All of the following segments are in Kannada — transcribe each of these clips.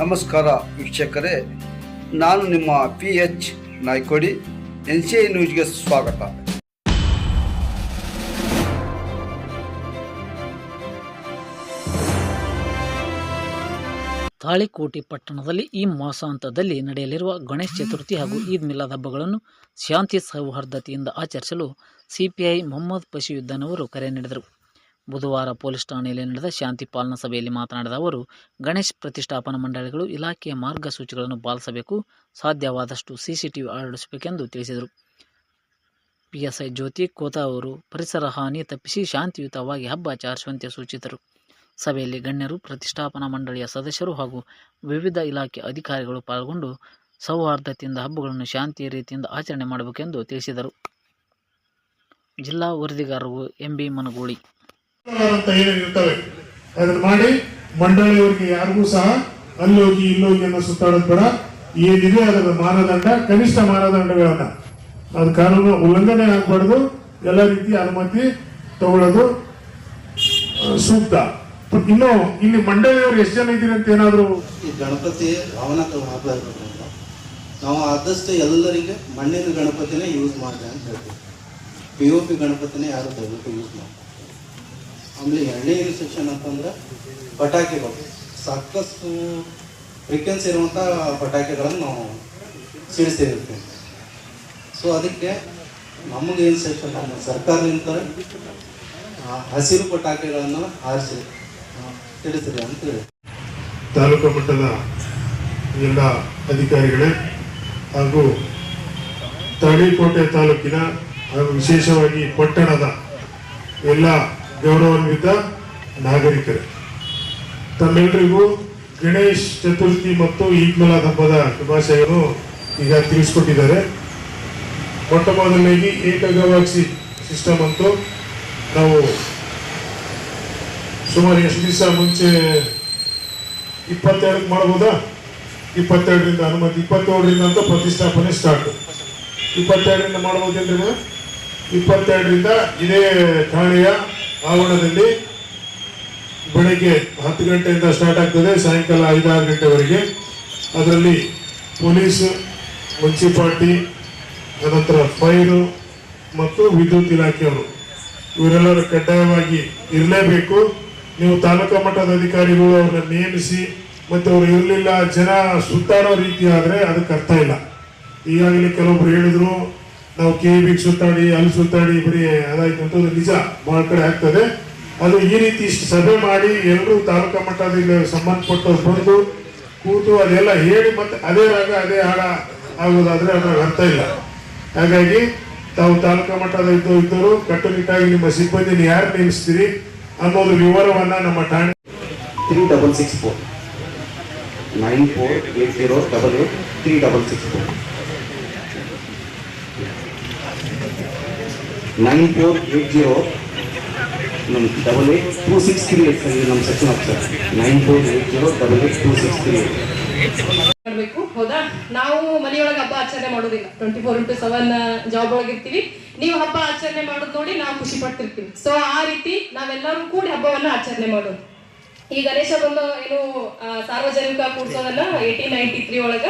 ನಮಸ್ಕಾರ ವೀಕ್ಷಕರೇ, ನಾನು ನಿಮ್ಮ P H Naikodi, N C I ನ್ಯೂಸ್ಗೆ ಸ್ವಾಗತ. ತಾಳಿಕೋಟಿ ಪಟ್ಟಣದಲ್ಲಿ ಈ ಮಾಸಾಂತದಲ್ಲಿ ನಡೆಯಲಿರುವ ಗಣೇಶ ಚತುರ್ಥಿ ಹಾಗೂ ಈದ್ ಮಿಲಾದ್ ಹಬ್ಬಗಳನ್ನು ಶಾಂತಿ ಸೌಹಾರ್ದತೆಯಿಂದ ಆಚರಿಸಲು ಸಿಪಿಐ ಮೊಹಮ್ಮದ್ ಪಶಿಯುದ್ದನ್ ಅವರು ಕರೆ ನೀಡಿದರು. ಬುಧವಾರ ಪೊಲೀಸ್ ಠಾಣೆಯಲ್ಲಿ ನಡೆದ ಶಾಂತಿ ಪಾಲನಾ ಸಭೆಯಲ್ಲಿ ಮಾತನಾಡಿದ ಅವರು, ಗಣೇಶ್ ಪ್ರತಿಷ್ಠಾಪನಾ ಮಂಡಳಿಗಳು ಇಲಾಖೆಯ ಮಾರ್ಗಸೂಚಿಗಳನ್ನು ಪಾಲಿಸಬೇಕು, ಸಾಧ್ಯವಾದಷ್ಟು ಸಿಸಿಟಿವಿ ಅಳವಡಿಸಬೇಕೆಂದು ತಿಳಿಸಿದರು. ಪಿಎಸ್ಐ ಜ್ಯೋತಿ ಕೋತಾ ಅವರು, ಪರಿಸರ ಹಾನಿ ತಪ್ಪಿಸಿ ಶಾಂತಿಯುತವಾಗಿ ಹಬ್ಬ ಆಚರಿಸುವಂತೆ ಸೂಚಿಸಿದರು. ಸಭೆಯಲ್ಲಿ ಗಣ್ಯರು, ಪ್ರತಿಷ್ಠಾಪನಾ ಮಂಡಳಿಯ ಸದಸ್ಯರು ಹಾಗೂ ವಿವಿಧ ಇಲಾಖೆ ಅಧಿಕಾರಿಗಳು ಪಾಲ್ಗೊಂಡು ಸೌಹಾರ್ದತೆಯಿಂದ ಹಬ್ಬಗಳನ್ನು ಶಾಂತಿಯ ರೀತಿಯಿಂದ ಆಚರಣೆ ಮಾಡಬೇಕೆಂದು ತಿಳಿಸಿದರು. ಜಿಲ್ಲಾ ವರದಿಗಾರರು ಎಂಬಿ ಮನಗೂಳಿ ಅಂತ ಅದನ್ನ ಮಾಡಿ ಮಂಡಳಿಯವರಿಗೆ ಯಾರಿಗೂ ಸಹ ಅಲ್ಲಿ ಹೋಗಿ ಇಲ್ಲಿ ಹೋಗಿ ಅನ್ನೋ ಸುತ್ತಾಡೋದು ಬೇಡ. ಏನಿದೆ ಅದರ ಮಾನದಂಡ, ಕನಿಷ್ಠ ಮಾನದಂಡಗಳನ್ನ. ಅದು ಕಾನೂನು ಉಲ್ಲಂಘನೆ ಆಗ್ಬಾರ್ದು. ಎಲ್ಲ ರೀತಿ ಅನುಮತಿ ತಗೊಳ್ಳೋದು ಸೂಕ್ತ. ಇನ್ನು ಇಲ್ಲಿ ಮಂಡಳಿಯವರು ಎಷ್ಟು ಜನ ಇದ್ದೀರಿ ಅಂತ ಏನಾದ್ರು ಈ ಗಣಪತಿ ಭಾವನಾತ್ಮಕ ಹಬ್ಬ ಇರೋದ್ರಿಂದ ನಾವು ಆದಷ್ಟು ಎಲ್ಲರಿಗೆ ಮಣ್ಣಿನ ಗಣಪತಿನೇ ಯೂಸ್ ಮಾಡಿದೆ ಅಂತ ಹೇಳ್ತೀವಿ. ಪಿ ಒ ಪಿ ಗಣಪತಿನೇ ಯಾರು ದಯವಿಟ್ಟು ಯೂಸ್ ಮಾಡಿ ಆಮೇಲೆ ಎರಡನೇ ಸೆಕ್ಷನ್ ಅಂತಂದ್ರೆ ಪಟಾಕಿಗಳು. ಸಾಕಷ್ಟು ಫ್ರೀಕ್ವೆನ್ಸಿ ಇರುವಂಥ ಪಟಾಕಿಗಳನ್ನು ನಾವು ಸಿಡಿಸಿರ್ತೀವಿ ಸೊ ಅದಕ್ಕೆ ನಮಗೆ ಸೆಕ್ಷನ್ ನಮ್ಮ ಸರ್ಕಾರದಿಂದ ಹಸಿರು ಪಟಾಕಿಗಳನ್ನು ಹಾರಿಸಿ ತಿಳಿಸಿರಿ ಅಂತ ಹೇಳಿ. ತಾಲೂಕು ಮಟ್ಟದ ಎಲ್ಲ ಅಧಿಕಾರಿಗಳೇ ಹಾಗೂ ತಾಳಿಕೋಟೆ ತಾಲೂಕಿನ ಹಾಗೂ ವಿಶೇಷವಾಗಿ ಪಟ್ಟಣದ ಎಲ್ಲ ಗೌರವಾನ್ವಿತ ನಾಗರಿಕರೇ. ತಮ್ಮೆಲ್ಲರಿಗೂ ಗಣೇಶ್ ಚತುರ್ಥಿ ಮತ್ತು ಈದ್ ಮಿಲಾದ್ ಹಬ್ಬದ ಶುಭಾಶಯವನ್ನು ಈಗ ತಿಳಿಸ್ಕೊಟ್ಟಿದ್ದಾರೆ. ಮೊಟ್ಟ ಮೊದಲನೇಗಿ ಏಕಗವಾಕ್ಷಿ ಸಿಸ್ಟಮ್ ಅಂತೂ ನಾವು ಸುಮಾರು ಎಷ್ಟು ದಿವಸ ಮುಂಚೆ ಇಪ್ಪತ್ತೆರಡಕ್ಕೆ ಮಾಡ್ಬೋದಾ? ಇಪ್ಪತ್ತೆರಡರಿಂದ ಅನುಮತಿ ಇಪ್ಪತ್ತೇಳರಿಂದ ಅಂತ ಪ್ರತಿಷ್ಠಾಪನೆ ಸ್ಟಾರ್ಟ್ ಇಪ್ಪತ್ತೆರಡರಿಂದ ಮಾಡ್ಬೋದೇನ್ರಿ ಮೇಡಮ್? ಇಪ್ಪತ್ತೆರಡರಿಂದ ಇದೇ ಠಾಣೆಯ ಆವರಣದಲ್ಲಿ ಬೆಳಗ್ಗೆ ಹತ್ತು ಗಂಟೆಯಿಂದ ಸ್ಟಾರ್ಟ್ ಆಗ್ತದೆ, ಸಾಯಂಕಾಲ ಐದಾರು ಗಂಟೆವರೆಗೆ. ಅದರಲ್ಲಿ ಪೊಲೀಸ್, ಮುನ್ಸಿಪಾಲ್ಟಿ ಅನಂತರ ಫೈರು ಮತ್ತು ವಿದ್ಯುತ್ ಇಲಾಖೆಯವರು. ಇವರೆಲ್ಲರೂ ಕಡ್ಡಾಯವಾಗಿ ಇರಲೇಬೇಕು. ನೀವು ತಾಲೂಕಾ ಮಟ್ಟದ ಅಧಿಕಾರಿಗಳು, ಅವ್ರನ್ನ ನೇಮಿಸಿ ಮತ್ತು ಅವರು ಇರಲಿಲ್ಲ, ಜನ ಸುತ್ತಾಡೋ ರೀತಿ ಆದರೆ ಅದಕ್ಕೆ ಅರ್ಥ ಇಲ್ಲ. ಈಗಾಗಲೇ ಕೆಲವೊಬ್ರು ಹೇಳಿದ್ರು ನಾವು ಕೆ ಬಿಗೆ ಸುತ್ತಾಡಿ ಅಲ್ಲಿ ಸುತ್ತಾಡಿ ಬರೀ ಅದಾಯ್ತು ಅಂತ ನಿಜ ಬಹಳ ಕಡೆ ಆಗ್ತದೆ. ಅದು ಈ ರೀತಿ ಇಷ್ಟು ಸಭೆ ಮಾಡಿ ಎಲ್ಲರೂ ತಾಲೂಕಾ ಮಟ್ಟದಲ್ಲಿ ಸಂಬಂಧಪಟ್ಟವ್ರು ಬಂದು ಕೂತು ಅದೆಲ್ಲ ಹೇಳಿ ಮತ್ತೆ ಅದೇ ರಾಗ, ಅದೇ ಹಾಡ ಆಗೋದಾದ್ರೆ ಅದ್ರಾಗ ಅರ್ಥ ಇಲ್ಲ. ಹಾಗಾಗಿ ತಾವು ತಾಲೂಕಾ ಮಟ್ಟದ ಇದ್ದು ಇದ್ದರು ಕಟ್ಟುನಿಟ್ಟಾಗಿ ನಿಮ್ಮ ಸಿಬ್ಬಂದಿನ ಯಾರು ನೇಮಿಸ್ತೀರಿ ಅನ್ನೋದು ವಿವರವನ್ನ ನಮ್ಮ ಠಾಣೆ three double six four. Nine four eight zero double eight three double six four. Nine four ನಮ್ಮ double eight two six three eight ನಮ್ಮ ನೈನ್ ಫೋರ್ ಹೌದಾ? ನಾವು ಮನೆಯೊಳಗೆ ಹಬ್ಬ ಆಚರಣೆ ಮಾಡೋದಿಲ್ಲ. Twenty four into seven job ಒಳಗೆ ಇರ್ತೀವಿ. ನೀವು ಹಬ್ಬ ಆಚರಣೆ ಮಾಡೋದು ನೋಡಿ ನಾವು ಖುಷಿ ಪಡ್ತಿರ್ತೀವಿ. ಸೊ ಆ ರೀತಿ ನಾವೆಲ್ಲರೂ ಕೂಡಿ ಹಬ್ಬವನ್ನ ಆಚರಣೆ ಮಾಡೋದು. ಈ ಗಣೇಶ ಬಂದು ಏನು ಸಾರ್ವಜನಿಕ ಕೂಡ್ಸೋದನ್ನ ಏಯ್ಟೀನ್ ನೈಂಟಿ ತ್ರೀ ಒಳಗ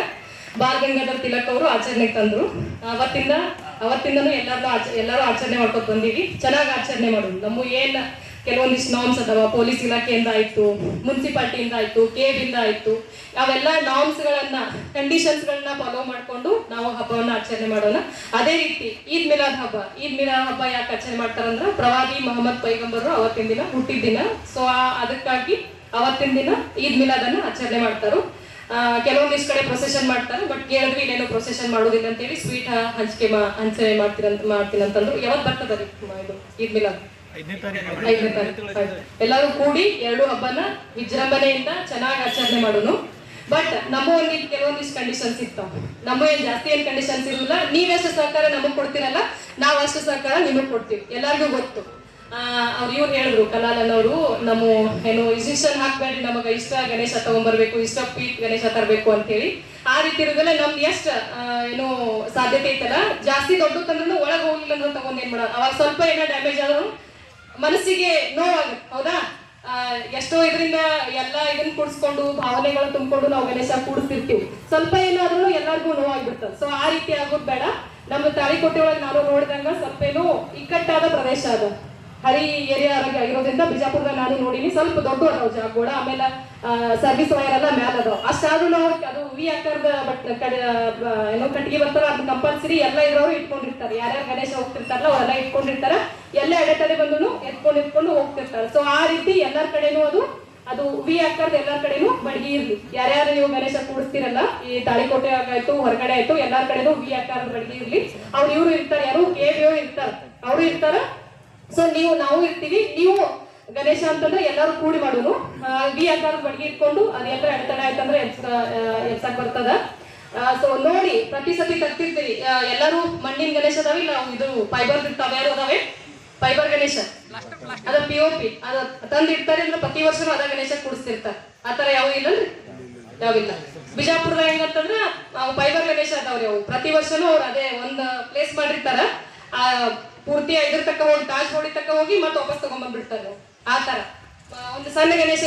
ಬಾಲ್ ಗಂಗಾಧರ್ ತಿಲಕ್ ಅವರು ಆಚರಣೆಗೆ ತಂದರು. ಅವತ್ತಿಂದ, ಅವತ್ತಿಂದನೂ ಎಲ್ಲಾರು ಆಚ, ಎಲ್ಲರೂ ಆಚರಣೆ ಮಾಡ್ಕೊಂಡು ಬಂದೀವಿ. ಚೆನ್ನಾಗಿ ಆಚರಣೆ ಮಾಡೋದು. ನಮ್ಮ ಏನ್ ಕೆಲವೊಂದಿಷ್ಟು ನಾಮ್ಸ್ ಅದಾವ. ಪೊಲೀಸ್ ಇಲಾಖೆಯಿಂದ ಆಯಿತು, ಮುನ್ಸಿಪಾಲ್ಟಿಯಿಂದ ಆಯ್ತು, ಕೇಬಿಂದ ಆಯ್ತು. ಅವೆಲ್ಲ ನಾಮ್ಸ್ಗಳನ್ನು ಕಂಡೀಷನ್ಸ್ಗಳನ್ನ ಕಂಡೀಷನ್ಸ್ ಗಳನ್ನ ಫಾಲೋ ಮಾಡ್ಕೊಂಡು ನಾವು ಹಬ್ಬವನ್ನ ಆಚರಣೆ ಮಾಡೋಣ. ಅದೇ ರೀತಿ ಈದ್ ಮಿಲಾದ್ ಹಬ್ಬ. ಈದ್ ಮಿಲಾದ್ ಹಬ್ಬ ಯಾಕೆ ಆಚರಣೆ ಮಾಡ್ತಾರಂದ್ರ ಪ್ರವಾದಿ ಮೊಹಮ್ಮದ್ ಪೈಗಂಬರು ಅವತ್ತಿನ ದಿನ ಹುಟ್ಟಿದ ದಿನ. ಸೊ ಅದಕ್ಕಾಗಿ ಅವತ್ತಿನ ದಿನ ಈದ್ ಮಿಲಾದನ್ನು ಆಚರಣೆ ಮಾಡ್ತಾರೋ. ಆ, ಕೆಲವೊಂದಿಷ್ಟು ಕಡೆ ಪ್ರೊಸೆಷನ್ ಮಾಡ್ತಾರೆ ಬಟ್ ಕೇಳಿದ್ರೆ ಇಲ್ಲೇನೋ ಪ್ರೊಸೆಷನ್ ಮಾಡೋದಿಲ್ಲ ಅಂತೇಳಿ ಸ್ವೀಟ್ ಹಂಚಿಕೆ ಮಾ ಹಂಚನೆ ಮಾಡ್ತೀರಂತ ಮಾಡ್ತೀನಿ ಅಂತಂದ್ರು ಯಾವತ್ತು ಬರ್ತದ ರೀ ಇದು ಈದ್ ಮಿಲಾದ್? ಐದನೇ ತಾರೀಕು. ಎಲ್ಲರೂ ಕೂಡಿ ಎರಡು ಹಬ್ಬನ ವಿಜೃಂಭಣೆಯಿಂದ ಚೆನ್ನಾಗಿ ಆಚರಣೆ ಮಾಡೋನು. ಬಟ್ ನಮ್ಮ ಒಂದು ಕೆಲವೊಂದಿಷ್ಟು ಕಂಡೀಷನ್ಸ್ ಇರ್ತಾವ ನಮ್ಮ ಏನ್ ಜಾಸ್ತಿ ಏನ್ ಕಂಡೀಷನ್ಸ್ ಇರಲಿಲ್ಲ ನೀವೆಷ್ಟು ಸಹಕಾರ ನಮಗ್ ಕೊಡ್ತೀರಲ್ಲ ನಾವ್ ಅಷ್ಟು ಸಹಕಾರ ನಿಮಗ್ ಕೊಡ್ತೀವಿ. ಎಲ್ಲರಿಗೂ ಗೊತ್ತು. ಅವ್ರು ಇವ್ರು ಹೇಳಿದ್ರು ಕಲಾಲನ್ ಅವರು ನಮ್ಮ ಏನು ಇನ್ಸ್ಟ್ರಕ್ಷನ್ ಹಾಕ್ಬೇಡ್ರಿ ನಮಗೆ ಇಷ್ಟ ಗಣೇಶ ತಗೊಂಡ್ಬರ್ಬೇಕು ಇಷ್ಟ ಪೀಟ್ ಗಣೇಶ ತರಬೇಕು ಅಂತ ಹೇಳಿ ಆ ರೀತಿ ಇರೋದಲ್ಲ ನಮ್ದು ಎಷ್ಟ ಏನು ಸಾಧ್ಯತೆ ಐತಲ್ಲ, ಜಾಸ್ತಿ ದೊಡ್ಡ ತಂದ್ರೂ ಒಳಗೆ ಹೋಗಿಲ್ಲ ಅಂದ್ರೆ ತಗೊಂಡ್ ಏನ್ ಮಾಡೋದು? ಅವಾಗ ಸ್ವಲ್ಪ ಏನೋ ಡ್ಯಾಮೇಜ್ ಆದ್ರೂ ಮನಸ್ಸಿಗೆ ನೋವಾಗುತ್ತೆ, ಹೌದಾ? ಎಷ್ಟೋ ಇದರಿಂದ ಎಲ್ಲ ಇದನ್ನ ಕೂಡಿಸ್ಕೊಂಡು, ಭಾವನೆಗಳ ತುಂಬಿಕೊಂಡು ನಾವು ಗಣೇಶ ಕೂಡಿಸ್ತಿರ್ತೀವಿ. ಸ್ವಲ್ಪ ಏನಾದ್ರೂ ಎಲ್ಲರಿಗೂ ನೋವಾಗಿಬಿಡ್ತದೆ. ಸೊ ಆ ರೀತಿ ಆಗೋದು ಬೇಡ. ನಮ್ಮ ತಾಳಿಕೋಟೆ ಒಳಗೆ ನಾನು ನೋಡಿದಂಗ ಸ್ವಲ್ಪ ಏನೋ ಇಕ್ಕಟ್ಟಾದ ಪ್ರದೇಶ ಅದು. ಹರಿ ಏರಿಯಾ ಆಗಿರೋದ್ರಿಂದ ಬಿಜಾಪುರದಲ್ಲಿ ನಾನು ನೋಡಿನಿ. ಸ್ವಲ್ಪ ದೊಡ್ಡ ಅದಾವ ಕೂಡ. ಆಮೇಲೆ ಸರ್ವಿಸ್ ವೈರ್ ಎಲ್ಲ ಮ್ಯಾಲ ಅದಾವ ಅಷ್ಟಾದ್ರೂ ಅದು ವಿ ಆಕಾರದ ಬಟ್ ಏನೋ ಕಟ್ಟಿಗೆ ಬರ್ತಾರ ಅದನ್ನ ಕಂಪಲ್ಸರಿ ಎಲ್ಲ ಇರೋರು ಇಟ್ಕೊಂಡಿರ್ತಾರೆ. ಯಾರ್ಯಾರು ಗಣೇಶ ಹೋಗ್ತಿರ್ತಾರಲ್ಲ ಅವರೆಲ್ಲ ಇಟ್ಕೊಂಡಿರ್ತಾರ. ಎಲ್ಲ ಎಡೆತಡೆ ಬಂದು ಎತ್ಕೊಂಡು ಎತ್ಕೊಂಡು ಹೋಗ್ತಿರ್ತಾರೆ. ಸೊ ಆ ರೀತಿ ಎಲ್ಲರ ಕಡೆನೂ ಅದು ಅದು ವಿ ಆಕಾರದ ಎಲ್ಲರ ಕಡೆನೂ ಬಡಗಿ ಇರ್ಲಿ. ಯಾರ್ಯಾರು ನೀವು ಗಣೇಶ ಕೂಡಿಸ್ತಿರಲ್ಲ, ಈ ತಾಳಿಕೋಟೆ ಆಗಾಯ್ತು, ಹೊರಗಡೆ ಆಯ್ತು, ಎಲ್ಲರ ಕಡೆನೂ ವಿ ಆಕಾರದ ಬಡಗಿ ಇರ್ಲಿ. ಅವ್ರು ಇವ್ರು ಇರ್ತಾರೆ. ಯಾರು ಕೆ ಇರ್ತಾರ. ಅವರು ಇರ್ತಾರ. ಸೊ ನೀವು, ನಾವು ಇರ್ತೀವಿ. ನೀವು ಗಣೇಶ ಅಂತಂದ್ರೆ ಎಲ್ಲರೂ ಕೂಡಿ ಮಾಡೋನು ವಿ ಆಕಾರದ ಬಡ್ಗಿ ಇಟ್ಕೊಂಡು ಅದೆಲ್ಲ ಎಡತಡ ಆಯ್ತಂದ್ರೆ ಎಬ್ಸ ಎಬ್ಸಕ್ ಬರ್ತದ. ಸೊ ನೋಡಿ, ಪ್ರತಿ ಸತಿ ತರ್ತಿರ್ತೀವಿ ಎಲ್ಲರೂ ಮಣ್ಣಿನ ಗಣೇಶ ಅದಾವೆ, ನಾವು ಇದು ಫೈಬರ್ ಇರ್ತಾವೆ ಯಾರು ಅದಾವೆ. ಫೈಬರ್ ಗಣೇಶ. ಅದ ಪಿ ಓ ಪಿ ಅದ ತಂದು ಇಡ್ತಾರೆ ಅಂದ್ರೆ ಪ್ರತಿ ವರ್ಷನೂ ಅದ ಗಣೇಶ ಕೂಡಿಸ್ತಿರ್ತಾರೆ. ಆತರ ತರ ಯಾವ ಇಲ್ಲ ಯಾವಿಲ್ಲ ಬಿಜಾಪುರದಾಗ ಹೆಂಗಂತಂದ್ರ ಅವು ಫೈಬರ್ ಗಣೇಶ ಅದಾವ್ರಿ ಅವು. ಪ್ರತಿ ವರ್ಷನೂ ಅವ್ರು ಅದೇ ಒಂದ್ ಪ್ಲೇಸ್ ಮಾಡಿರ್ತಾರ. ಪೂರ್ತಿ ಐದರ ತಕ್ಕ ಹೋಗಿ, ತಾಜ್ ಹೋಳಿ ತಕ್ಕ ಹೋಗಿ ಮತ್ತೆ ವಾಪಸ್ ತಗೊಂಡ್ಬಂದ್ಬಿಡ್ತಾರೆ ಆ ತರ ಒಂದು ಸಣ್ಣ ಗಣೇಶ